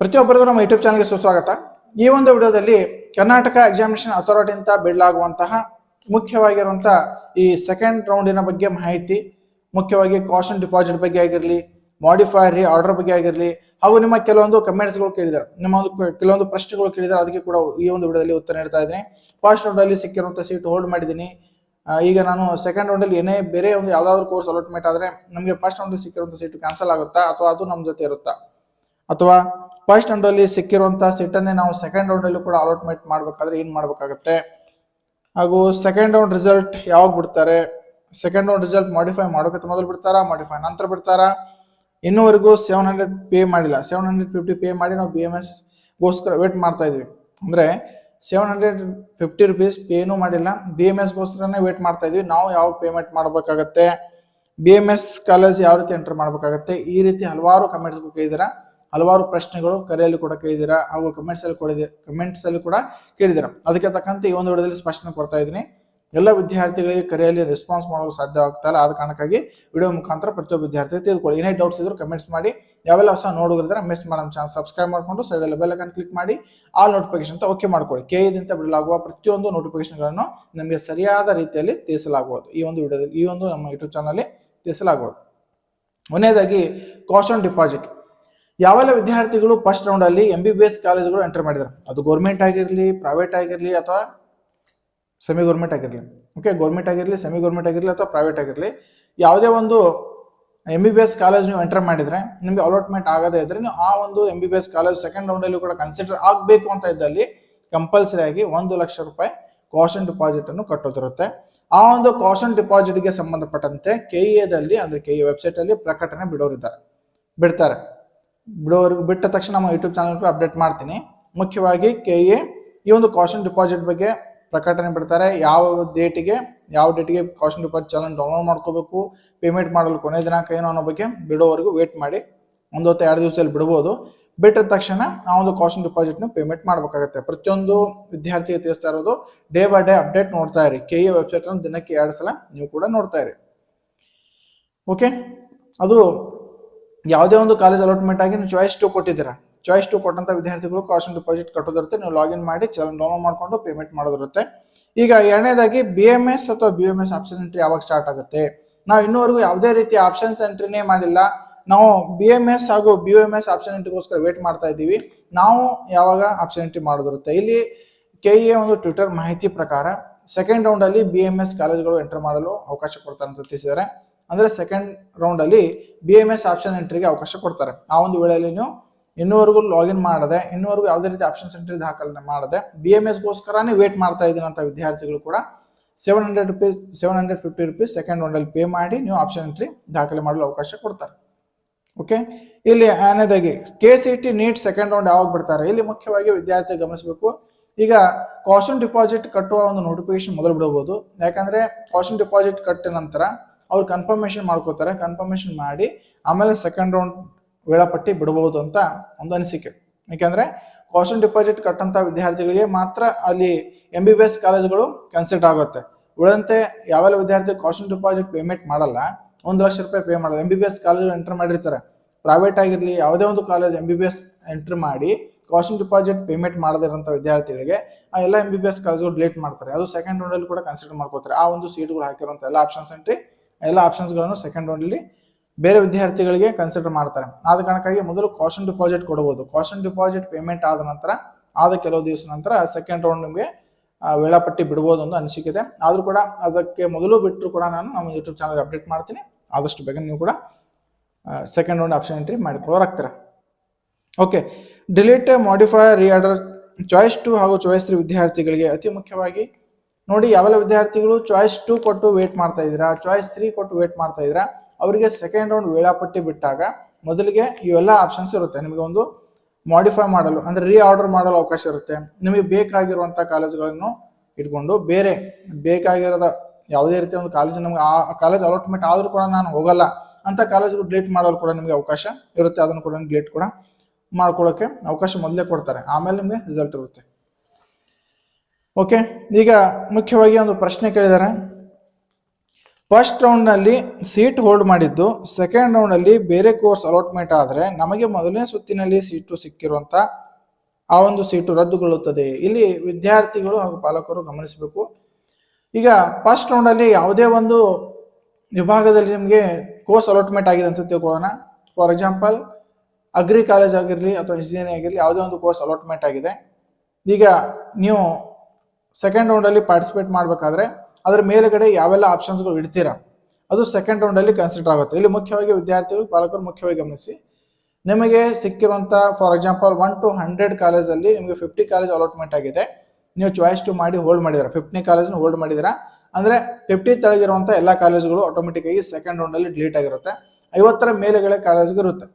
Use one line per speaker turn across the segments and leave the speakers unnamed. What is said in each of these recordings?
ಪ್ರತಿಯೊಬ್ಬರಿಗೂ ನಮ್ಮ ಯೂಟ್ಯೂಬ್ ಚಾನಲ್ಗೆ ಸುಸ್ವಾಗತ. ಈ ಒಂದು ವಿಡಿಯೋದಲ್ಲಿ ಕರ್ನಾಟಕ ಎಕ್ಸಾಮಿನೇಷನ್ ಅಥಾರಿಟಿ ಅಂತ ಬಿಡಲಾಗುವಂತಹ ಮುಖ್ಯವಾಗಿರುವಂತಹ ಈ ಸೆಕೆಂಡ್ ರೌಂಡಿನ ಬಗ್ಗೆ ಮಾಹಿತಿ, ಮುಖ್ಯವಾಗಿ ಕಾಸ್ಟ್ ಡಿಪಾಸಿಟ್ ಬಗ್ಗೆ ಆಗಿರಲಿ ಮಾಡಿಫೈರ್ ಆರ್ಡರ್ ಬಗ್ಗೆ ಆಗಿರಲಿ, ಹಾಗೂ ನಿಮ್ಮ ಕೆಲವೊಂದು ಕಮೆಂಟ್ಸ್ಗಳು ಕೇಳಿದ್ದಾರೆ. ನಿಮ್ಮ ಒಂದು ಕೆಲವೊಂದು ಪ್ರಶ್ನೆಗಳು ಕೇಳಿದ್ದಾರೆ, ಅದಕ್ಕೆ ಕೂಡ ಈ ಒಂದು ವಿಡಿಯೋದಲ್ಲಿ ಉತ್ತರ ನೀಡ್ತಾ ಇದ್ದೀನಿ. ಫಸ್ಟ್ ರೌಂಡಲ್ಲಿ ಸಿಕ್ಕಿರುವಂಥ ಸೀಟ್ ಹೋಲ್ಡ್ ಮಾಡಿದ್ದೀನಿ. ಈಗ ನಾನು ಸೆಕೆಂಡ್ ರೌಂಡಲ್ಲಿ ಏನೇ ಬೇರೆ ಒಂದು ಯಾವುದಾದ್ರು ಕೋರ್ಸ್ ಅಲಾಟ್ಮೆಂಟ್ ಆದರೆ ನಮಗೆ ಫಸ್ಟ್ ರೌಂಡಲ್ಲಿ ಸಿಕ್ಕಿರುವಂಥ ಸೀಟ್ ಕ್ಯಾನ್ಸಲ್ ಆಗುತ್ತಾ, ಅಥವಾ ಅದು ನಮ್ಮ ಜೊತೆ ಇರುತ್ತಾ? ಅಥವಾ ಫಸ್ಟ್ ರೌಂಡಲ್ಲಿ ಸಿಕ್ಕಿರುವಂಥ ಸೀಟನ್ನೇ ನಾವು ಸೆಕೆಂಡ್ ರೌಂಡಲ್ಲೂ ಕೂಡ ಅಲಾಟ್ಮೆಂಟ್ ಮಾಡಬೇಕಾದ್ರೆ ಏನು ಮಾಡಬೇಕಾಗತ್ತೆ? ಹಾಗೂ ಸೆಕೆಂಡ್ ರೌಂಡ್ ರಿಸಲ್ಟ್ ಯಾವಾಗ ಬಿಡ್ತಾರೆ? ಸೆಕೆಂಡ್ ರೌಂಡ್ ರಿಸಲ್ಟ್ ಮಾಡಿಫೈ ಮಾಡೋಕೆ ಮೊದಲು ಬಿಡ್ತಾರಾ? ಮಾಡಿಫೈ ನಂತರ ಬಿಡ್ತಾರಾ? ಇನ್ನೂವರೆಗೂ ಸೆವೆನ್ ಹಂಡ್ರೆಡ್ ಪೇ ಮಾಡಿಲ್ಲ. ಸೆವೆನ್ ಹಂಡ್ರೆಡ್ ಫಿಫ್ಟಿ ಪೇ ಮಾಡಿ ನಾವು ಬಿ ಎಂ ಎಸ್ ಗೋಸ್ಕರ ವೇಟ್ ಮಾಡ್ತಾ ಇದ್ವಿ. ಅಂದರೆ ಸೆವೆನ್ ಹಂಡ್ರೆಡ್ ಫಿಫ್ಟಿ ರುಪೀಸ್ ಪೇನೂ ಮಾಡಿಲ್ಲ. ಬಿ ಎಂ ಎಸ್ಗೋಸ್ಕರನೇ ವೇಟ್ ಮಾಡ್ತಾ ಇದ್ವಿ. ನಾವು ಯಾವಾಗ ಪೇಮೆಂಟ್ ಮಾಡಬೇಕಾಗತ್ತೆ? ಬಿ ಎಂ ಎಸ್ ಕಾಲೇಜ್ ಯಾವ ರೀತಿ ಎಂಟರ್ ಮಾಡಬೇಕಾಗತ್ತೆ? ಈ ರೀತಿ ಹಲವಾರು ಕಮೆಂಟ್ಸ್ ಕೇಳಿದ್ದೀರಾ? ಹಲವಾರು ಪ್ರಶ್ನೆಗಳು ಕರೆಯಲ್ಲಿ ಕೂಡ ಕೇಳಿದ್ದೀರಾ ಹಾಗೂ ಕಮೆಂಟ್ಸ್ ಅಲ್ಲಿ ಕೂಡ ಕಮೆಂಟ್ಸ್ ಅಲ್ಲಿ ಕೂಡ ಕೇಳಿದ್ದೀರಾ. ಅದಕ್ಕೆ ತಕ್ಕಂತೆ ಈ ಒಂದು ವಿಡಿಯೋದಲ್ಲಿ ಸ್ಪಷ್ಟನೆ ಕೊಡ್ತಾ ಇದ್ದೀನಿ. ಎಲ್ಲ ವಿದ್ಯಾರ್ಥಿಗಳಿಗೆ ಕರೆಯಲ್ಲಿ ರೆಸ್ಪಾನ್ಸ್ ಮಾಡಲು ಸಾಧ್ಯ ಆಗ್ತಾ ಇಲ್ಲ, ಆದ ಕಾರಣಕ್ಕಾಗಿ ವಿಡಿಯೋ ಮುಖಾಂತರ ಪ್ರತಿಯೊಬ್ಬ ವಿದ್ಯಾರ್ಥಿ ತಿಳ್ಕೊಳ್ಳಿ ಏನೇ ಡೌಟ್ಸ್ ಇದ್ರು ಕಮೆಂಟ್ಸ್ ಮಾಡಿ, ಯಾವೆಲ್ಲ ಹೊಸ ನೋಡುಗರಿದ್ರೆ ಮಿಸ್ ಮಾಡೋ ಚಾನ್ಸ್ ಸಬ್ಸ್ಕ್ರೈಬ್ ಮಾಡಿಕೊಂಡು ಸೈಡಲ್ಲಿ ಬೆಲ್ ಐಕನ್ ಕ್ಲಿಕ್ ಮಾಡಿ ಆಲ್ ನೋಟಿಫಿಕೇಶನ್ ಅಂತ ಓಕೆ ಮಾಡ್ಕೊಳ್ಳಿ. ಕೆ ಇದಂತ ಬಿಡಲಾಗುವ ಪ್ರತಿಯೊಂದು ನೋಟಿಫಿಕೇಶನ್ಗಳನ್ನು ನಿಮಗೆ ಸರಿಯಾದ ರೀತಿಯಲ್ಲಿ ತಿಳಿಸಲಾಗುವುದು. ಈ ಒಂದು ವಿಡಿಯೋದಲ್ಲಿ, ಈ ಒಂದು ನಮ್ಮ ಯೂಟ್ಯೂಬ್ ಚಾನಲ್ಲಿ ತಿಳಿಸಲಾಗುವುದು. ಕೊನೆಯದಾಗಿ ಕಾಸ್ಟ್ ಆನ್ ಡಿಪಾಸಿಟ್ ಯಾವೆಲ್ಲ ವಿದ್ಯಾರ್ಥಿಗಳು ಫಸ್ಟ್ ರೌಂಡ್ ಅಲ್ಲಿ ಎಂ ಬಿ ಬಿ ಎಸ್ ಕಾಲೇಜ್ಗಳು ಎಂಟರ್ ಮಾಡಿದ್ರು? ಅದು ಗೌರ್ಮೆಂಟ್ ಆಗಿರಲಿ ಪ್ರೈವೇಟ್ ಆಗಿರಲಿ ಅಥವಾ ಸೆಮಿ ಗೌರ್ಮೆಂಟ್ ಆಗಿರಲಿ. ಓಕೆ ಗೌರ್ಮೆಂಟ್ ಆಗಿರಲಿ ಸೆಮಿ ಗೌರ್ಮೆಂಟ್ ಆಗಿರಲಿ ಅಥವಾ ಪ್ರೈವೇಟ್ ಆಗಿರಲಿ, ಯಾವುದೇ ಒಂದು M B B S college ನೀವು ಎಂಟರ್ ಮಾಡಿದ್ರೆ, ನಿಮಗೆ ಅಲಾಟ್ಮೆಂಟ್ ಆಗದೇ ಇದ್ರೆ ನೀವು ಆ ಒಂದು M B B S college second ರೌಂಡಲ್ಲಿ ಕೂಡ ಕನ್ಸಿಡರ್ ಆಗಬೇಕು ಅಂತ ಇದ್ದಲ್ಲಿ ಕಂಪಲ್ಸರಿ ಆಗಿ ಒಂದು ಲಕ್ಷ ರೂಪಾಯಿ ಕಾಶನ್ ಡಿಪಾಸಿಟ್ ಅನ್ನು ಕಟ್ಟೋದಿರುತ್ತೆ. ಆ ಒಂದು ಕಾಷನ್ ಡಿಪಾಸಿಟ್ಗೆ ಸಂಬಂಧಪಟ್ಟಂತೆ ಕೆ ಎದಲ್ಲಿ ಅಂದ್ರೆ ಕೆ ವೆಬ್ಸೈಟ್ ಅಲ್ಲಿ ಪ್ರಕಟಣೆ ಬಿಡೋರಿದ್ದಾರೆ, ಬಿಡ್ತಾರೆ. ಬಿಡೋರು ಬಿಟ್ಟ ತಕ್ಷಣ ನಮ್ಮ ಯೂಟ್ಯೂಬ್ ಚಾನಲ್ ಅಪ್ಡೇಟ್ ಮಾಡ್ತೀನಿ. ಮುಖ್ಯವಾಗಿ ಕೆ ಎ ಈ ಒಂದು ಕಾಶನ್ ಡಿಪಾಸಿಟ್ ಬಗ್ಗೆ ಪ್ರಕಟಣೆ ಬಿಡ್ತಾರೆ. ಯಾವ ಡೇಟಿಗೆ ಯಾವ ಡೇಟಿಗೆ ಕಾಶನ್ ಡಿಪಾಸಿಟ್ ಚಾನಲ್ ಡೌನ್ಲೋಡ್ ಮಾಡ್ಕೋಬೇಕು ಪೇಮೆಂಟ್ ಮಾಡಲು ಕೊನೆ ದಿನಾಂಕ ಏನು ಅನ್ನೋ ಬಗ್ಗೆ ಬಿಡೋವರೆಗೂ ವೇಟ್ ಮಾಡಿ. ಒಂದು ಹೊತ್ತು ಎರಡು ದಿವಸದಲ್ಲಿ ಬಿಡ್ಬೋದು. ಬಿಟ್ಟ ತಕ್ಷಣ ಆ ಒಂದು ಕಾಶನ್ ಡಿಪಾಸಿಟ್ನ ಪೇಮೆಂಟ್ ಮಾಡಬೇಕಾಗುತ್ತೆ. ಪ್ರತಿಯೊಂದು ವಿದ್ಯಾರ್ಥಿಗೆ ತಿಳಿಸ್ತಾ ಇರೋದು ಡೇ ಬೈ ಡೇ ಅಪ್ಡೇಟ್ ನೋಡ್ತಾ ಇರಿ. ಕೆ ಎ ವೆಬ್ಸೈಟ್ ದಿನಕ್ಕೆ ಎರಡು ಸಲ ನೀವು ಕೂಡ ನೋಡ್ತಾ ಇರಿ. ಓಕೆ ಅದು ಯಾವುದೇ ಒಂದು ಕಾಲೇಜ್ ಅಲಾಟ್ಮೆಂಟ್ ಆಗಿ ನೀವು ಚಾಯ್ಸ್ ಟು ಕೊಟ್ಟಿದ್ದೀರಾ? ಚಾಯ್ಸ್ ಟು ಕೊಟ್ಟಂತ ವಿದ್ಯಾರ್ಥಿಗಳು ಕಾಸ್ಟ್ ಡಿಪಾಸಿಟ್ ಕಟ್ಟೋದಿರುತ್ತೆ. ನೀವು ಲಾಗಿನ್ ಮಾಡಿ ಡೌನ್ಲೋಡ್ ಮಾಡಿಕೊಂಡು ಪೇಮೆಂಟ್ ಮಾಡೋದಿರುತ್ತೆ. ಈಗ ಎರಡನೇದಾಗಿ ಬಿ ಎಂ ಎಸ್ ಅಥವಾ B M S option entry ಯಾವಾಗ ಸ್ಟಾರ್ಟ್ ಆಗುತ್ತೆ? ನಾವು ಇನ್ನೂವರೆಗೂ ಯಾವುದೇ ರೀತಿ ಆಪ್ಷನ್ಸ್ ಎಂಟ್ರಿನೇ ಮಾಡಿಲ್ಲ. ನಾವು ಬಿ ಎಂ ಎಸ್ ಹಾಗೂ ಬಿ ಎಂ ಎಸ್ ಆಪ್ಷನ್ ಎಂಟ್ರಿಗೋಸ್ಕರ ವೇಟ್ ಮಾಡ್ತಾ ಇದ್ದೀವಿ. ನಾವು ಯಾವಾಗ ಆಪ್ಷನ್ ಎಂಟ್ರಿ ಮಾಡೋದಿರುತ್ತೆ? ಇಲ್ಲಿ ಕೆ ಎ ಒಂದು ಟ್ವಿಟರ್ ಮಾಹಿತಿ ಪ್ರಕಾರ ಸೆಕೆಂಡ್ ರೌಂಡಲ್ಲಿ ಬಿ ಎಂ ಎಸ್ ಕಾಲೇಜ್ಗಳು ಎಂಟರ್ ಮಾಡಲು ಅವಕಾಶ ಕೊಡ್ತಾರೆ ಅಂತ ತಿಳಿಸಿದ್ದಾರೆ. ಅಂದ್ರೆ ಸೆಕೆಂಡ್ ರೌಂಡಲ್ಲಿ ಬಿ ಎಂ ಎಸ್ ಆಪ್ಷನ್ ಎಂಟ್ರಿಗೆ ಅವಕಾಶ ಕೊಡ್ತಾರೆ. ಆ ಒಂದು ವೇಳೆಯಲ್ಲಿ ನೀವು ಇನ್ನೂವರೆಗೂ ಲಾಗಿನ್ ಮಾಡದೆ, ಇನ್ನೂವರೆಗೂ ಯಾವುದೇ ರೀತಿ ಆಪ್ಷನ್ ಎಂಟ್ರಿ ದಾಖಲೆ ಮಾಡದೆ ಬಿ ಎಂ ಎಸ್ಗೋಸ್ಕರನೇ ವೇಟ್ ಮಾಡ್ತಾ ಇದ್ದೀನಿ ಅಂತ ವಿದ್ಯಾರ್ಥಿಗಳು ಕೂಡ seven hundred rupees seven hundred fifty rupees second ರೌಂಡಲ್ಲಿ pay ಮಾಡಿ ನೀವು ಆಪ್ಷನ್ ಎಂಟ್ರಿ ದಾಖಲೆ ಮಾಡಲು ಅವಕಾಶ ಕೊಡ್ತಾರೆ. ಓಕೆ ಇಲ್ಲಿ ಆನೇದಾಗಿ K C T NEET second round ಯಾವಾಗ ಬಿಡ್ತಾರೆ? ಇಲ್ಲಿ ಮುಖ್ಯವಾಗಿ ವಿದ್ಯಾರ್ಥಿ ಗಮನಿಸಬೇಕು. ಈಗ ಕಾಸ್ಟ್ಯೂಮ್ ಡಿಪಾಸಿಟ್ ಕಟ್ಟುವ ಒಂದು ನೋಟಿಫಿಕೇಶನ್ ಮೊದಲು ಬಿಡಬಹುದು. ಯಾಕಂದ್ರೆ ಕಾಸ್ಟ್ಯೂಮ್ ಡಿಪಾಸಿಟ್ ಕಟ್ಟಿದ ನಂತರ ಅವ್ರು ಕನ್ಫರ್ಮೇಷನ್ ಮಾಡ್ಕೋತಾರೆ ಕನ್ಫರ್ಮೇಷನ್ ಮಾಡಿ ಆಮೇಲೆ ಸೆಕೆಂಡ್ ರೌಂಡ್ ವೇಳಾಪಟ್ಟಿ ಬಿಡಬಹುದು ಅಂತ ಒಂದು ಅನಿಸಿಕೆ. ಯಾಕೆಂದ್ರೆ ಕಾಸ್ಟ್ ಡಿಪಾಸಿಟ್ ಕಟ್ಟಂತ ವಿದ್ಯಾರ್ಥಿಗಳಿಗೆ ಮಾತ್ರ ಅಲ್ಲಿ ಎಂ ಬಿ ಬಿ ಎಸ್ ಕಾಲೇಜುಗಳು ಕನ್ಸಿಡರ್ ಆಗುತ್ತೆ. ಉಳಿದಂತೆ ಯಾವೆಲ್ಲ ವಿದ್ಯಾರ್ಥಿ ಕಾಸ್ಟ್ ಡಿಪಾಸಿಟ್ ಪೇಮೆಂಟ್ ಮಾಡಲ್ಲ, ಒಂದು ಲಕ್ಷ ರೂಪಾಯಿ ಪೇ ಮಾಡಲ್ಲ M B B S college enter ಮಾಡಿರ್ತಾರೆ. ಪ್ರೈವೇಟ್ ಆಗಿರಲಿ, ಯಾವುದೇ ಒಂದು college M B B S entry ಮಾಡಿ ಕಾಸ್ಟ್ ಡಿಪಾಸಿಟ್ ಪೇಮೆಂಟ್ ಮಾಡದಿರೋಂಥ ವಿದ್ಯಾರ್ಥಿಗಳಿಗೆ ಆ ಎಲ್ಲ ಎಂ ಬಿ ಬಿ ಎಸ್ ಕಾಲೇಜ್ಗಳು ಡಿಲೀಟ್ ಮಾಡ್ತಾರೆ. ಅದು ಸೆಕೆಂಡ್ ರೌಂಡಲ್ಲಿ ಕೂಡ ಕನ್ಸಿಡರ್ ಮಾಡ್ಕೋತಾರೆ. ಆ ಒಂದು ಸೀಟ್ಗಳು ಹಾಕಿರುವಂಥ ಎಲ್ಲ ಆಪ್ಷನ್ಸ್ ಎಂಟ್ರಿ ಎಲ್ಲ ಆಪ್ಷನ್ಸ್ಗಳನ್ನು ಸೆಕೆಂಡ್ ರೌಂಡಲ್ಲಿ ಬೇರೆ ವಿದ್ಯಾರ್ಥಿಗಳಿಗೆ ಕನ್ಸಿಡರ್ ಮಾಡ್ತಾರೆ. ಆದ ಕಾರಣಕ್ಕಾಗಿ ಮೊದಲು ಕಾಶನ್ ಡಿಪಾಸಿಟ್ ಕೊಡಬಹುದು. ಕಾಶನ್ ಡಿಪಾಸಿಟ್ ಪೇಮೆಂಟ್ ಆದ ನಂತರ, ಆದ ಕೆಲವು ದಿವಸ ನಂತರ ಸೆಕೆಂಡ್ ರೌಂಡ್ ನಿಮಗೆ ವೇಳಾಪಟ್ಟಿ ಬಿಡ್ಬೋದು ಅಂತ ಅನಿಸಿಕೆ ಆದರೂ ಕೂಡ ಅದಕ್ಕೆ ಮೊದಲು ಬಿಟ್ಟರು ಕೂಡ ನಾನು ನಮ್ಮ ಯೂಟ್ಯೂಬ್ ಚಾನಲ್ ಅಪ್ಡೇಟ್ ಮಾಡ್ತೀನಿ. ಆದಷ್ಟು ಬೇಗ ನೀವು ಕೂಡ second round option entry ಮಾಡಿಕೊಳ್ಳೋರಾಗ್ತೀರ? Okay delete modify reorder choice two ಹಾಗೂ ಚಾಯ್ಸ್ ತ್ರೀ ವಿದ್ಯಾರ್ಥಿಗಳಿಗೆ ಅತಿ ಮುಖ್ಯವಾಗಿ ನೋಡಿ ಯಾವೆಲ್ಲ ವಿದ್ಯಾರ್ಥಿಗಳು ಚಾಯ್ಸ್ ಟೂ ಕೊಟ್ಟು ವೇಟ್ ಮಾಡ್ತಾ ಇದ್ದೀರಾ? ಚಾಯ್ಸ್ ತ್ರೀ ಕೊಟ್ಟು ವೇಟ್ ಮಾಡ್ತಾ ಇದ್ದೀರಾ? ಅವರಿಗೆ ಸೆಕೆಂಡ್ ರೌಂಡ್ ವೇಳಾಪಟ್ಟಿ ಬಿಟ್ಟಾಗ ಮೊದಲಿಗೆ ಇವೆಲ್ಲ ಆಪ್ಷನ್ಸ್ ಇರುತ್ತೆ. ನಿಮಗೆ ಒಂದು ಮಾಡಿಫೈ ಮಾಡಲು, ಅಂದರೆ ರೀ ಆರ್ಡರ್ ಮಾಡಲು ಅವಕಾಶ ಇರುತ್ತೆ. ನಿಮಗೆ ಬೇಕಾಗಿರುವಂಥ ಕಾಲೇಜುಗಳನ್ನು ಇಟ್ಕೊಂಡು ಬೇರೆ ಬೇಕಾಗಿರೋದ ಯಾವುದೇ ರೀತಿಯ ಒಂದು ಕಾಲೇಜ್ ನಮ್ಗೆ ಆ ಕಾಲೇಜ್ ಅಲಾಟ್ಮೆಂಟ್ ಆದರೂ ಕೂಡ ನಾನು ಹೋಗಲ್ಲ ಅಂತ ಕಾಲೇಜ್ಗಳು ಡಿಲೀಟ್ ಮಾಡಲು ಕೂಡ ನಿಮಗೆ ಅವಕಾಶ ಇರುತ್ತೆ. ಅದನ್ನು ಕೂಡ ಡಿಲೀಟ್ ಕೂಡ ಮಾಡ್ಕೊಳ್ಳೋಕ್ಕೆ ಅವಕಾಶ ಮೊದಲೇ ಕೊಡ್ತಾರೆ. ಆಮೇಲೆ ನಿಮಗೆ ರಿಸಲ್ಟ್ ಇರುತ್ತೆ. ಓಕೆ, ಈಗ ಮುಖ್ಯವಾಗಿ ಒಂದು ಪ್ರಶ್ನೆ ಕೇಳಿದ್ದಾರೆ ಫಸ್ಟ್ ರೌಂಡ್ನಲ್ಲಿ ಸೀಟ್ ಹೋಲ್ಡ್ ಮಾಡಿದ್ದು ಸೆಕೆಂಡ್ ರೌಂಡಲ್ಲಿ ಬೇರೆ ಕೋರ್ಸ್ ಅಲಾಟ್ಮೆಂಟ್ ಆದರೆ ನಮಗೆ ಮೊದಲನೇ ಸುತ್ತಿನಲ್ಲಿ ಸೀಟು ಸಿಕ್ಕಿರುವಂಥ ಆ ಒಂದು ಸೀಟು ರದ್ದುಗೊಳ್ಳುತ್ತದೆ. ಇಲ್ಲಿ ವಿದ್ಯಾರ್ಥಿಗಳು ಹಾಗೂ ಪಾಲಕರು ಗಮನಿಸಬೇಕು. ಈಗ ಫಸ್ಟ್ ರೌಂಡಲ್ಲಿ ಯಾವುದೇ ಒಂದು ವಿಭಾಗದಲ್ಲಿ ನಿಮಗೆ ಕೋರ್ಸ್ ಅಲಾಟ್ಮೆಂಟ್ ಆಗಿದೆ ಅಂತ ತಿಳ್ಕೊಳ್ಳೋಣ. ಫಾರ್ ಎಕ್ಸಾಂಪಲ್ ಅಗ್ರಿ ಕಾಲೇಜ್ ಆಗಿರಲಿ ಅಥವಾ ಇಂಜಿನಿಯರಿಂಗ್ ಆಗಿರಲಿ ಯಾವುದೇ ಒಂದು ಕೋರ್ಸ್ ಅಲಾಟ್ಮೆಂಟ್ ಆಗಿದೆ. ಈಗ ನೀವು ಸೆಕೆಂಡ್ ರೌಂಡಲ್ಲಿ ಪಾರ್ಟಿಸಿಪೇಟ್ ಮಾಡಬೇಕಾದ್ರೆ ಅದರ ಮೇಲುಗಡೆ ಯಾವೆಲ್ಲ ಆಪ್ಷನ್ಸ್ಗಳು ಇಡ್ತೀರಾ, ಅದು ಸೆಕೆಂಡ್ ರೌಂಡಲ್ಲಿ ಕನ್ಸಿಡರ್ ಆಗುತ್ತೆ. ಇಲ್ಲಿ ಮುಖ್ಯವಾಗಿ ವಿದ್ಯಾರ್ಥಿಗಳು, ಪಾಲಕರು ಮುಖ್ಯವಾಗಿ ಗಮನಿಸಿ. ನಿಮಗೆ ಸಿಕ್ಕಿರುವಂಥ for example one two hundred ಕಾಲೇಜಲ್ಲಿ ನಿಮಗೆ ಫಿಫ್ಟಿ ಕಾಲೇಜ್ ಅಲಾಟ್ಮೆಂಟ್ ಆಗಿದೆ. ನೀವು ಚಾಯ್ಸ್ ಟು ಮಾಡಿ ಹೋಲ್ಡ್ ಮಾಡಿದ್ದೀರಾ. ಫಿಫ್ಟಿ ಕಾಲೇಜ್ನ ಹೋಲ್ಡ್ ಮಾಡಿದ್ದೀರಾ. ಅಂದರೆ ಫಿಫ್ಟಿ ತೆಳಗಿರುವಂಥ ಎಲ್ಲ ಕಾಲೇಜುಗಳು ಆಟೋಮೆಟಿಕ್ ಆಗಿ ಸೆಕೆಂಡ್ ರೌಂಡಲ್ಲಿ ಡಿಲೀಟ್ ಆಗಿರುತ್ತೆ. ಐವತ್ತರ ಮೇಲುಗಡೆ ಕಾಲೇಜ್ಗೆ ಇರುತ್ತೆ.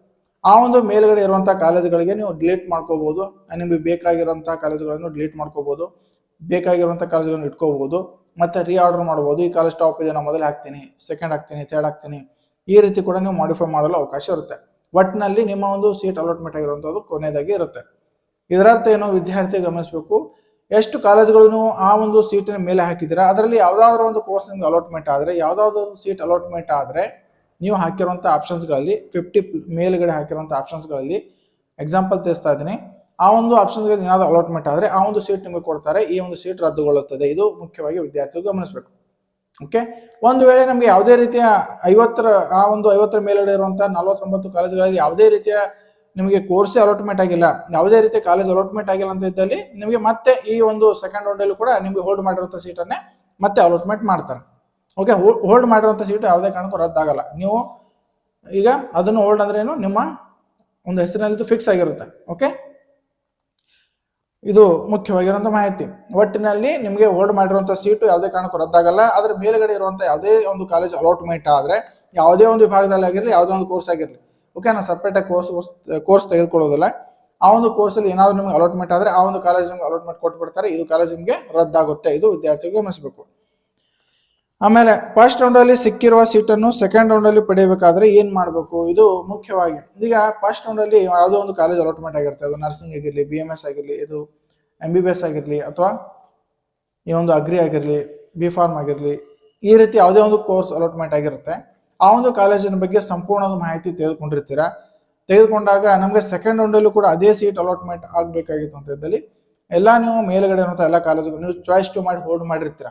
ಆ ಒಂದು ಮೇಲುಗಡೆ ಇರುವಂಥ ಕಾಲೇಜುಗಳಿಗೆ ನೀವು ಡಿಲೀಟ್ ಮಾಡ್ಕೋಬೋದು. ನಿಮಗೆ ಬೇಕಾಗಿರುವಂಥ ಕಾಲೇಜುಗಳನ್ನು ಡಿಲೀಟ್ ಮಾಡ್ಕೋಬಹುದು ಬೇಕಾಗಿರುವಂಥ ಕಾಲೇಜುಗಳನ್ನು ಇಟ್ಕೋಬಹುದು. ಮತ್ತೆ ರೀ ಆರ್ಡರ್ ಮಾಡ್ಬೋದು. ಈ ಕಾಲೇಜ್ ಟಾಪ್ ಇದೆ, ನಾನು ಮೊದಲು ಹಾಕ್ತೀನಿ ಸೆಕೆಂಡ್ ಹಾಕ್ತೀನಿ ಥರ್ಡ್ ಹಾಕ್ತೀನಿ. ಈ ರೀತಿ ಕೂಡ ನೀವು ಮಾಡಿಫೈ ಮಾಡಲು ಅವಕಾಶ ಇರುತ್ತೆ. ಒಟ್ಟಿನಲ್ಲಿ ನಿಮ್ಮ ಒಂದು ಸೀಟ್ ಅಲಾಟ್ಮೆಂಟ್ ಆಗಿರುವಂಥದ್ದು ಕೊನೆಯದಾಗಿ ಇರುತ್ತೆ. ಇದರರ್ಥ ಏನು ವಿದ್ಯಾರ್ಥಿ ಗಮನಿಸಬೇಕು. ಎಷ್ಟು ಕಾಲೇಜ್ಗಳನ್ನು ಆ ಒಂದು ಸೀಟಿನ ಮೇಲೆ ಹಾಕಿದ್ದೀರಾ? ಅದರಲ್ಲಿ ಯಾವುದಾದ್ರೂ ಒಂದು ಕೋರ್ಸ್ ನಿಮ್ಗೆ ಅಲಾಟ್ಮೆಂಟ್ ಆದರೆ, ಯಾವುದಾದ್ರೂ ಸೀಟ್ ಅಲಾಟ್ಮೆಂಟ್ ಆದರೆ ನೀವು ಹಾಕಿರುವಂಥ ಆಪ್ಷನ್ಸ್ಗಳಲ್ಲಿ ಫಿಫ್ಟಿ ಮೇಲ್ಗಡೆ ಹಾಕಿರುವಂಥ ಆಪ್ಷನ್ಸ್ಗಳಲ್ಲಿ ಎಕ್ಸಾಂಪಲ್ ತಿಳಿಸ್ತಾ ಇದ್ದೀನಿ. ಆ ಒಂದು ಆಪ್ಷನ್ಸ್ಗೆ ಏನಾದರೂ ಅಲಾಟ್ಮೆಂಟ್ ಆದರೆ ಆ ಒಂದು ಸೀಟ್ ನಿಮಗೆ ಕೊಡ್ತಾರೆ, ಈ ಒಂದು ಸೀಟ್ ರದ್ದುಗೊಳ್ಳುತ್ತದೆ. ಇದು ಮುಖ್ಯವಾಗಿ ವಿದ್ಯಾರ್ಥಿಗಳು ಗಮನಿಸಬೇಕು. ಓಕೆ ಒಂದು ವೇಳೆ ನಮಗೆ ಯಾವುದೇ ರೀತಿಯ ಐವತ್ತರ, ಆ ಒಂದು ಐವತ್ತರ ಮೇಲಡೆ ಇರುವಂಥ ನಲವತ್ತೊಂಬತ್ತು ಕಾಲೇಜುಗಳಲ್ಲಿ ಯಾವುದೇ ರೀತಿಯ ನಿಮಗೆ ಕೋರ್ಸೇ ಅಲಾಟ್ಮೆಂಟ್ ಆಗಿಲ್ಲ, ಯಾವುದೇ ರೀತಿಯ ಕಾಲೇಜ್ ಅಲಾಟ್ಮೆಂಟ್ ಆಗಿಲ್ಲ ಅಂತ ಇದ್ದಲ್ಲಿ ನಿಮಗೆ ಮತ್ತೆ ಈ ಒಂದು ಸೆಕೆಂಡ್ ರೌಂಡಲ್ಲೂ ಕೂಡ ನಿಮಗೆ ಹೋಲ್ಡ್ ಮಾಡಿರುವಂಥ ಸೀಟನ್ನೇ ಮತ್ತೆ ಅಲಾಟ್ಮೆಂಟ್ ಮಾಡ್ತಾರೆ. ಓಕೆ ಹೋಲ್ಡ್ ಮಾಡಿರುವಂಥ ಸೀಟು ಯಾವುದೇ ಕಾರಣಕ್ಕೂ ರದ್ದಾಗಲ್ಲ. ನೀವು ಈಗ ಅದನ್ನು ಹೋಲ್ಡ್ ಅಂದ್ರೇನು ನಿಮ್ಮ ಒಂದು ಹೆಸರಿನಲ್ಲಿ ಫಿಕ್ಸ್ ಆಗಿರುತ್ತೆ. ಓಕೆ ಇದು ಮುಖ್ಯವಾಗಿರುವಂಥ ಮಾಹಿತಿ. ಒಟ್ಟಿನಲ್ಲಿ ನಿಮಗೆ ಹೋಲ್ಡ್ ಮಾಡಿರುವಂಥ ಸೀಟು ಯಾವುದೇ ಕಾರಣಕ್ಕೂ ರದ್ದಾಗಲ್ಲ. ಅದರ ಮೇಲ್ಗಡೆ ಇರುವಂಥ ಯಾವುದೇ ಒಂದು ಕಾಲೇಜ್ ಅಲಾಟ್ಮೆಂಟ್ ಆದರೆ ಯಾವುದೇ ಒಂದು ವಿಭಾಗದಲ್ಲಿ ಆಗಿರಲಿ, ಯಾವುದೇ ಒಂದು ಕೋರ್ಸ್ ಆಗಿರಲಿ ಓಕೆ ನಾನು ಸಪ್ರೇಟಾಗಿ ಕೋರ್ಸ್ ಕೋರ್ಸ್ ತೆಗೆದುಕೊಳ್ಳೋದಿಲ್ಲ. ಆ ಒಂದು ಕೋರ್ಸಲ್ಲಿ ಏನಾದರೂ ನಿಮಗೆ ಅಲಾಟ್ಮೆಂಟ್ ಆದರೆ ಆ ಒಂದು ಕಾಲೇಜ್ ನಿಮಗೆ ಅಲಾಟ್ಮೆಂಟ್ ಕೊಟ್ಬಿಡ್ತಾರೆ. ಇದು ಕಾಲೇಜ್ ನಿಮಗೆ ರದ್ದಾಗುತ್ತೆ. ಇದು ವಿದ್ಯಾರ್ಥಿಗೆ ಗಮನಿಸಬೇಕು. ಆಮೇಲೆ ಫಸ್ಟ್ ರೌಂಡಲ್ಲಿ ಸಿಕ್ಕಿರುವ ಸೀಟನ್ನು ಸೆಕೆಂಡ್ ರೌಂಡಲ್ಲಿ ಪಡೆಯಬೇಕಾದ್ರೆ ಏನು ಮಾಡಬೇಕು? ಇದು ಮುಖ್ಯವಾಗಿ, ಈಗ ಫಸ್ಟ್ ರೌಂಡಲ್ಲಿ ಯಾವುದೋ ಒಂದು ಕಾಲೇಜ್ ಅಲಾಟ್ಮೆಂಟ್ ಆಗಿರುತ್ತೆ. ಅದು ನರ್ಸಿಂಗ್ ಆಗಿರಲಿ ಬಿ ಎಂ ಎಸ್ ಆಗಿರಲಿ, ಇದು ಎಂ ಬಿ ಬಿ ಎಸ್ ಆಗಿರಲಿ ಅಥವಾ ಈ ಒಂದು ಅಗ್ರಿ ಆಗಿರಲಿ ಬಿ ಫಾರ್ಮ್ ಆಗಿರಲಿ, ಈ ರೀತಿ ಯಾವುದೇ ಒಂದು ಕೋರ್ಸ್ ಅಲಾಟ್ಮೆಂಟ್ ಆಗಿರುತ್ತೆ. ಆ ಒಂದು ಕಾಲೇಜಿನ ಬಗ್ಗೆ ಸಂಪೂರ್ಣ ಮಾಹಿತಿ ತೆಗೆದುಕೊಂಡಿರ್ತೀರಾ? ತೆಗೆದುಕೊಂಡಾಗ ನಮಗೆ ಸೆಕೆಂಡ್ ರೌಂಡಲ್ಲೂ ಕೂಡ ಅದೇ ಸೀಟ್ ಅಲಾಟ್ಮೆಂಟ್ ಆಗಬೇಕಾಗಿತ್ತು ಅಂತ ಇದ್ದಲ್ಲಿ, ಎಲ್ಲ ನೀವು ಮೇಲುಗಡೆ ಇರುವಂಥ ಎಲ್ಲ ಕಾಲೇಜುಗಳು ನೀವು ಚಾಯ್ಸ್ ಟು ಮಾಡಿ ಹೋಲ್ಡ್ ಮಾಡಿರ್ತೀರ?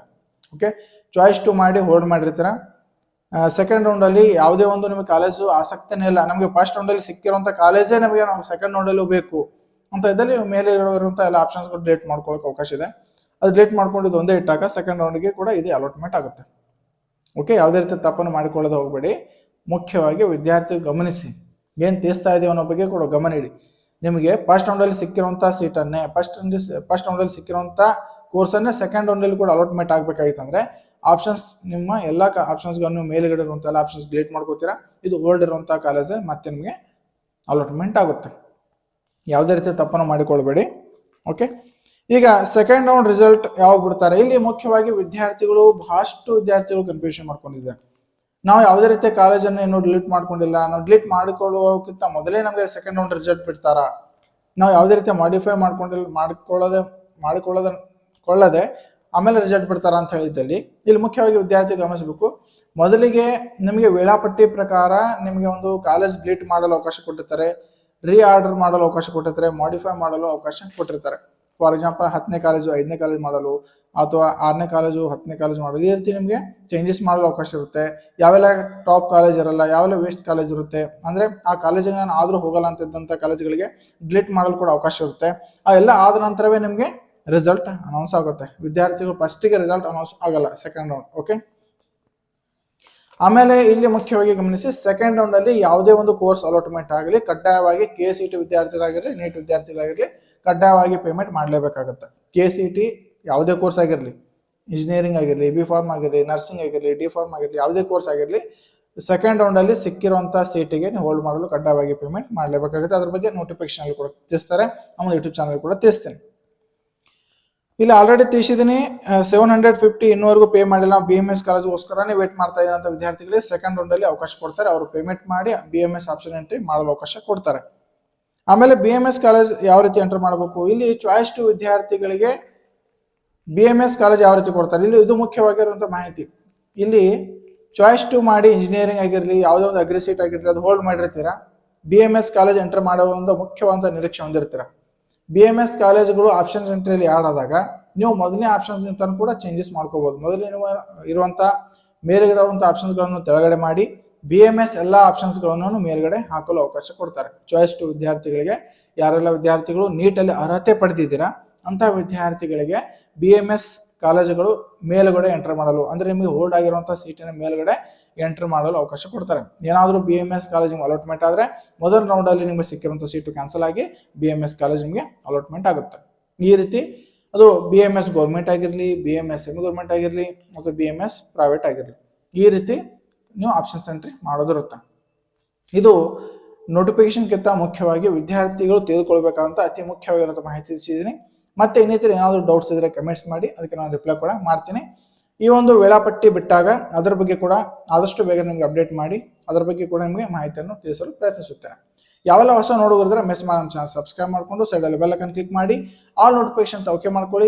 ಓಕೆ ಚಾಯ್ಸ್ ಟು ಮಾಡಿ ಹೋಲ್ಡ್ ಮಾಡಿರ್ತೀರ? ಸೆಕೆಂಡ್ ರೌಂಡಲ್ಲಿ ಯಾವುದೇ ಒಂದು ನಿಮಗೆ ಕಾಲೇಜು ಆಸಕ್ತಿನೇ ಇಲ್ಲ. ನಮಗೆ ಫಸ್ಟ್ ರೌಂಡಲ್ಲಿ ಸಿಕ್ಕಿರೋಂಥ ಕಾಲೇಜೇ ನಮಗೆ ನಾವು ಸೆಕೆಂಡ್ ರೌಂಡಲ್ಲೂ ಬೇಕು ಅಂತ ಇದ್ದಲ್ಲಿ ಮೇಲೆ ಇರುವಂಥ ಎಲ್ಲ ಆಪ್ಷನ್ಸ್ಗಳು ಡಿಲೀಟ್ ಮಾಡ್ಕೊಳ್ಳೋಕೆ ಅವಕಾಶ ಇದೆ. ಅದು ಡಿಲೀಟ್ ಮಾಡ್ಕೊಂಡಿದ್ದು ಒಂದೇ ಇಟ್ಟಾಗ ಸೆಕೆಂಡ್ ರೌಂಡ್ಗೆ ಕೂಡ ಇದೇ ಅಲಾಟ್ಮೆಂಟ್ ಆಗುತ್ತೆ. ಓಕೆ ಯಾವುದೇ ರೀತಿ ತಪ್ಪನ್ನು ಮಾಡಿಕೊಳ್ಳೋದು ಹೋಗಬೇಡಿ. ಮುಖ್ಯವಾಗಿ ವಿದ್ಯಾರ್ಥಿ ಗಮನಿಸಿ. ಏನು ತೀಸ್ತಾ ಇದೆಯೋ ಅನ್ನೋ ಬಗ್ಗೆ ಕೂಡ ಗಮನ ಇಡಿ. ನಿಮಗೆ ಫಸ್ಟ್ ರೌಂಡಲ್ಲಿ ಸಿಕ್ಕಿರುವಂಥ ಸೀಟನ್ನೇ ಫಸ್ಟ್ ಫಸ್ಟ್ ರೌಂಡಲ್ಲಿ ಸಿಕ್ಕಿರುವಂಥ ಕೋರ್ಸನ್ನೇ ಸೆಕೆಂಡ್ ರೌಂಡಲ್ಲಿ ಕೂಡ ಅಲಾಟ್ಮೆಂಟ್ ಆಗಬೇಕಾಗಿತ್ತು ಅಂದರೆ ಆಪ್ಷನ್ಸ್ ನಿಮ್ಮ ಎಲ್ಲ ಆಪ್ಷನ್ಸ್ಗಳನ್ನು ಮೇಲ್ಗಡೆ ಇರುವಂಥ ಎಲ್ಲ ಆಪ್ಷನ್ಸ್ ಡಿಲೀಟ್ ಮಾಡ್ಕೋತೀರಾ? ಇದು ಓಲ್ಡ್ ಇರುವಂಥ ಕಾಲೇಜ್ ಮತ್ತೆ ನಿಮಗೆ ಅಲಾಟ್ಮೆಂಟ್ ಆಗುತ್ತೆ. ಯಾವುದೇ ರೀತಿ ತಪ್ಪನ್ನು ಮಾಡಿಕೊಳ್ಬೇಡಿ. ಓಕೆ ಈಗ ಸೆಕೆಂಡ್ ರೌಂಡ್ ರಿಸಲ್ಟ್ ಯಾವಾಗ ಬಿಡ್ತಾರೆ? ಇಲ್ಲಿ ಮುಖ್ಯವಾಗಿ ವಿದ್ಯಾರ್ಥಿಗಳು ಬಹಳಷ್ಟು ವಿದ್ಯಾರ್ಥಿಗಳು ಕನ್ಫ್ಯೂಷನ್ ಮಾಡ್ಕೊಂಡಿದ್ದಾರೆ. ನಾವು ಯಾವುದೇ ರೀತಿಯ ಕಾಲೇಜನ್ನು ಇನ್ನೂ ಡಿಲೀಟ್ ಮಾಡ್ಕೊಂಡಿಲ್ಲ. ನಾವು ಡಿಲೀಟ್ ಮಾಡಿಕೊಳ್ಳೋಕ್ಕಿಂತ ಮೊದಲೇ ನಮಗೆ ಸೆಕೆಂಡ್ ರೌಂಡ್ ರಿಸಲ್ಟ್ ಬಿಡ್ತಾರಾ? ನಾವು ಯಾವುದೇ ರೀತಿಯ ಮಾಡಿಫೈ ಮಾಡ್ಕೊಂಡಿಲ್ಲ ಮಾಡಿಕೊಳ್ಳದೆ ಮಾಡಿಕೊಳ್ಳದೆ ಕೊಳ್ಳದೆ ಆಮೇಲೆ ರಿಸಲ್ಟ್ ಬಿಡ್ತಾರ ಅಂತ ಹೇಳಿದ್ದಲ್ಲಿ. ಇಲ್ಲಿ ಮುಖ್ಯವಾಗಿ ವಿದ್ಯಾರ್ಥಿ ಗಮನಿಸಬೇಕು. ಮೊದಲಿಗೆ ನಿಮಗೆ ವೇಳಾಪಟ್ಟಿ ಪ್ರಕಾರ ನಿಮಗೆ ಒಂದು ಕಾಲೇಜ್ ಡಿಲೀಟ್ ಮಾಡಲು ಅವಕಾಶ ಕೊಟ್ಟಿರ್ತಾರೆ. ರೀ ಆರ್ಡರ್ ಮಾಡಲು ಅವಕಾಶ ಕೊಟ್ಟಿರ್ತಾರೆ. ಮಾಡಿಫೈ ಮಾಡಲು ಅವಕಾಶ ಕೊಟ್ಟಿರ್ತಾರೆ. ಫಾರ್ ಎಕ್ಸಾಂಪಲ್ ಹತ್ತನೇ ಕಾಲೇಜು ಐದನೇ ಕಾಲೇಜ್ ಮಾಡಲು ಅಥವಾ ಆರನೇ ಕಾಲೇಜು ಹತ್ತನೇ ಕಾಲೇಜ್ ಮಾಡಲು ಈ ರೀತಿ ನಿಮಗೆ ಚೇಂಜಸ್ ಮಾಡಲು ಅವಕಾಶ ಇರುತ್ತೆ. ಯಾವೆಲ್ಲ ಟಾಪ್ ಕಾಲೇಜ್ ಇರಲ್ಲ, ಯಾವೆಲ್ಲ ವೇಸ್ಟ್ ಕಾಲೇಜ್ ಇರುತ್ತೆ. ಅಂದರೆ ಆ ಕಾಲೇಜಿಗೆ ನಾನು ಆದರೂ ಹೋಗಲ್ಲ ಅಂತ ಇದ್ದಂಥ ಕಾಲೇಜ್ಗಳಿಗೆ ಡಿಲೀಟ್ ಮಾಡಲು ಕೂಡ ಅವಕಾಶ ಇರುತ್ತೆ. ಆ ಎಲ್ಲ ಆದ ನಂತರವೇ ನಿಮಗೆ ರಿಸಲ್ಟ್ ಅನೌನ್ಸ್ ಆಗುತ್ತೆ. ವಿದ್ಯಾರ್ಥಿಗಳು ಫಸ್ಟಿಗೆ ರಿಸಲ್ಟ್ ಅನೌನ್ಸ್ ಆಗಲ್ಲ ಸೆಕೆಂಡ್ ರೌಂಡ್ ಓಕೆ ಆಮೇಲೆ ಇಲ್ಲಿ ಮುಖ್ಯವಾಗಿ ಗಮನಿಸಿ ಸೆಕೆಂಡ್ ರೌಂಡ್ ಅಲ್ಲಿ ಯಾವುದೇ ಒಂದು ಕೋರ್ಸ್ ಅಲಾಟ್ಮೆಂಟ್ ಆಗಲಿ, ಕಡ್ಡಾಯವಾಗಿ ಕೆ ಸಿ ಟಿ ವಿದ್ಯಾರ್ಥಿಗಳಾಗಿರಲಿ ನೀಟ್ ವಿದ್ಯಾರ್ಥಿಗಳಾಗಿರಲಿ, ಕಡ್ಡಾಯವಾಗಿ ಪೇಮೆಂಟ್ ಮಾಡಲೇಬೇಕಾಗುತ್ತೆ. ಕೆ ಸಿ ಟಿ ಯಾವುದೇ ಕೋರ್ಸ್ ಆಗಿರಲಿ ಇಂಜಿನಿಯರಿಂಗ್ ಆಗಿರಲಿ ಬಿ ಫಾರ್ಮ್ ಆಗಿರಲಿ ನರ್ಸಿಂಗ್ ಆಗಿರಲಿ ಡಿ ಫಾರ್ಮ್ ಆಗಿರಲಿ, ಯಾವುದೇ ಕೋರ್ಸ್ ಆಗಿರಲಿ ಸೆಕೆಂಡ್ ರೌಂಡಲ್ಲಿ ಸಿಕ್ಕಿರುವಂಥ ಸೀಟಿಗೆ ಹೋಲ್ಡ್ ಮಾಡಲು ಕಡ್ಡಾಯವಾಗಿ ಪೇಮೆಂಟ್ ಮಾಡಲೇಬೇಕಾಗುತ್ತೆ. ಅದ್ರ ಬಗ್ಗೆ ನೋಟಿಫಿಕೇಶನ್ ಕೂಡ ತಿಳಿಸ್ತಾರೆ. ನಮ್ಮ ಯೂಟ್ಯೂಬ್ ಚಾನಲ್ ಕೂಡ ತಿಳಿಸ್ತೀನಿ. ಇಲ್ಲಿ ಆಲ್ರೆಡಿ ತಿಳಿಸಿದೀನಿ ಸೆವೆನ್ ಹಂಡ್ರೆಡ್ ಫಿಫ್ಟಿ ಇನ್ನೂವರೆಗೂ ಪೇ ಮಾಡಿಲ್ಲ. ಬಿ ಎಂ ಎಸ್ ಕಾಲೇಜ್ಗೋಸ್ಕರನೇ ವೇಟ್ ಮಾಡ್ತಾ ಇದ್ದಂಥ ವಿದ್ಯಾರ್ಥಿಗಳಿಗೆ ಸೆಕೆಂಡ್ ರೌಂಡಲ್ಲಿ ಅವಕಾಶ ಕೊಡ್ತಾರೆ. ಅವರು ಪೇಮೆಂಟ್ ಮಾಡಿ B M S option entry ಮಾಡಲು ಅವಕಾಶ ಕೊಡ್ತಾರೆ. ಆಮೇಲೆ ಬಿ ಎಂ ಎಸ್ ಕಾಲೇಜ್ ಯಾವ ರೀತಿ ಎಂಟರ್ ಮಾಡಬೇಕು? ಇಲ್ಲಿ ಚಾಯ್ಸ್ ಟು ವಿದ್ಯಾರ್ಥಿಗಳಿಗೆ ಬಿ ಎಂ ಎಸ್ ಕಾಲೇಜ್ ಯಾವ ರೀತಿ ಕೊಡ್ತಾರೆ? ಇಲ್ಲಿ ಇದು ಮುಖ್ಯವಾಗಿರುವಂಥ ಮಾಹಿತಿ. ಇಲ್ಲಿ ಚಾಯ್ಸ್ ಟು ಮಾಡಿ ಇಂಜಿನಿಯರಿಂಗ್ ಆಗಿರಲಿ, ಯಾವುದೋ ಒಂದು ಅಗ್ರಿಸೀಟ್ ಆಗಿರಲಿ, ಅದು hold ಮಾಡಿರ್ತೀರಾ? B M S college enter ಮಾಡೋ ಒಂದು ಮುಖ್ಯವಾದ ನಿರೀಕ್ಷೆ ಹೊಂದಿರ್ತೀರ? ಬಿ ಎಂ ಎಸ್ ಕಾಲೇಜ್ಗಳು ಆಪ್ಷನ್ಸ್ ಎಂಟ್ರಿಯಲ್ಲಿ ಆಡ್ ಆದಾಗ, ನೀವು ಮೊದಲನೇ ಆಪ್ಷನ್ಸ್ ಅಂತ ಕೂಡ ಚೇಂಜಸ್ ಮಾಡ್ಕೋಬೋದು. ಮೊದಲೇ ನೀವು ಇರುವಂತ ಮೇಲ್ಗಡೆ ಇರುವಂಥ ಆಪ್ಷನ್ಸ್ಗಳನ್ನು ತೆಳಗಡೆ ಮಾಡಿ ಬಿ ಎಂ ಎಸ್ ಎಲ್ಲ ಆಪ್ಷನ್ಸ್ಗಳನ್ನು ಮೇಲ್ಗಡೆ ಹಾಕಲು ಅವಕಾಶ ಕೊಡ್ತಾರೆ. ಚಾಯ್ಸ್ ಟು ವಿದ್ಯಾರ್ಥಿಗಳಿಗೆ, ಯಾರೆಲ್ಲ ವಿದ್ಯಾರ್ಥಿಗಳು ನೀಟಲ್ಲಿ ಅರ್ಹತೆ ಪಡೆದಿದ್ದೀರಾ, ಅಂತಹ ವಿದ್ಯಾರ್ಥಿಗಳಿಗೆ ಬಿ ಎಂ ಎಸ್ ಕಾಲೇಜುಗಳು ಮೇಲುಗಡೆ ಎಂಟರ್ ಮಾಡಲು, ಅಂದ್ರೆ ನಿಮಗೆ ಹೋಲ್ಡ್ ಆಗಿರುವಂತಹ ಸೀಟಿನ ಮೇಲ್ಗಡೆ ಎಂಟರ್ ಮಾಡಲು ಅವಕಾಶ ಕೊಡ್ತಾರೆ. ಏನಾದರೂ ಬಿ ಎಂ ಎಸ್ ಕಾಲೇಜಿಗೆ ಅಲಾಟ್ಮೆಂಟ್ ಆದರೆ ಮೊದಲ ರೌಂಡಲ್ಲಿ ನಿಮಗೆ ಸಿಕ್ಕಿರುವಂಥ ಸೀಟು ಕ್ಯಾನ್ಸಲ್ ಆಗಿ ಬಿ ಎಂ ಎಸ್ ಕಾಲೇಜ್ ನಿಮಗೆ ಅಲಾಟ್ಮೆಂಟ್ ಆಗುತ್ತೆ. ಈ ರೀತಿ ಅದು ಬಿ ಎಂ ಎಸ್ ಗೌರ್ಮೆಂಟ್ ಆಗಿರಲಿ B M S semi government ಆಗಿರಲಿ, ಮತ್ತು ಬಿ ಎಂ ಎಸ್ ಪ್ರೈವೇಟ್ ಆಗಿರಲಿ, ಈ ರೀತಿ ನೀವು ಆಪ್ಷನ್ಸ್ ಎಂಟ್ರಿ ಮಾಡೋದಿರುತ್ತೆ. ಇದು ನೋಟಿಫಿಕೇಶನ್ಗಿಂತ ಮುಖ್ಯವಾಗಿ ವಿದ್ಯಾರ್ಥಿಗಳು ತಿಳಿದುಕೊಳ್ಬೇಕಾದಂಥ ಅತಿ ಮುಖ್ಯವಾಗಿರುವಂಥ ಮಾಹಿತಿ ತಿಳಿಸಿದ್ದೀನಿ. ಮತ್ತೆ ಇನ್ನಿತರ ಏನಾದರೂ ಡೌಟ್ಸ್ ಇದ್ರೆ ಕಮೆಂಟ್ಸ್ ಮಾಡಿ, ಅದಕ್ಕೆ ನಾನು ರಿಪ್ಲೈ ಕೂಡ ಮಾಡ್ತೀನಿ. ಈ ಒಂದು ವೇಳಾಪಟ್ಟಿ ಬಿಟ್ಟಾಗ ಅದರ ಬಗ್ಗೆ ಕೂಡ ಆದಷ್ಟು ಬೇಗ ನಿಮಗೆ ಅಪ್ಡೇಟ್ ಮಾಡಿ, ಅದರ ಬಗ್ಗೆ ಕೂಡ ನಿಮಗೆ ಮಾಹಿತಿಯನ್ನು ತಿಳಿಸಲು ಪ್ರಯತ್ನಿಸುತ್ತೇನೆ. ಯಾವೆಲ್ಲ ಹೊಸ ನೋಡುವುದ್ರೆ ಮಿಸ್ ಮಾಡೋ ಚಾನಲ್ ಸಬ್ಸ್ಕ್ರೈಬ್ ಮಾಡಿಕೊಂಡು ಸೈಡಲ್ಲಿ ಬೆಲ್ಲಕನ್ ಕ್ಲಿಕ್ ಮಾಡಿ ಆಲ್ ನೋಟಿಫಿಕೇಶನ್ ಓಕೆ ಮಾಡ್ಕೊಳ್ಳಿ.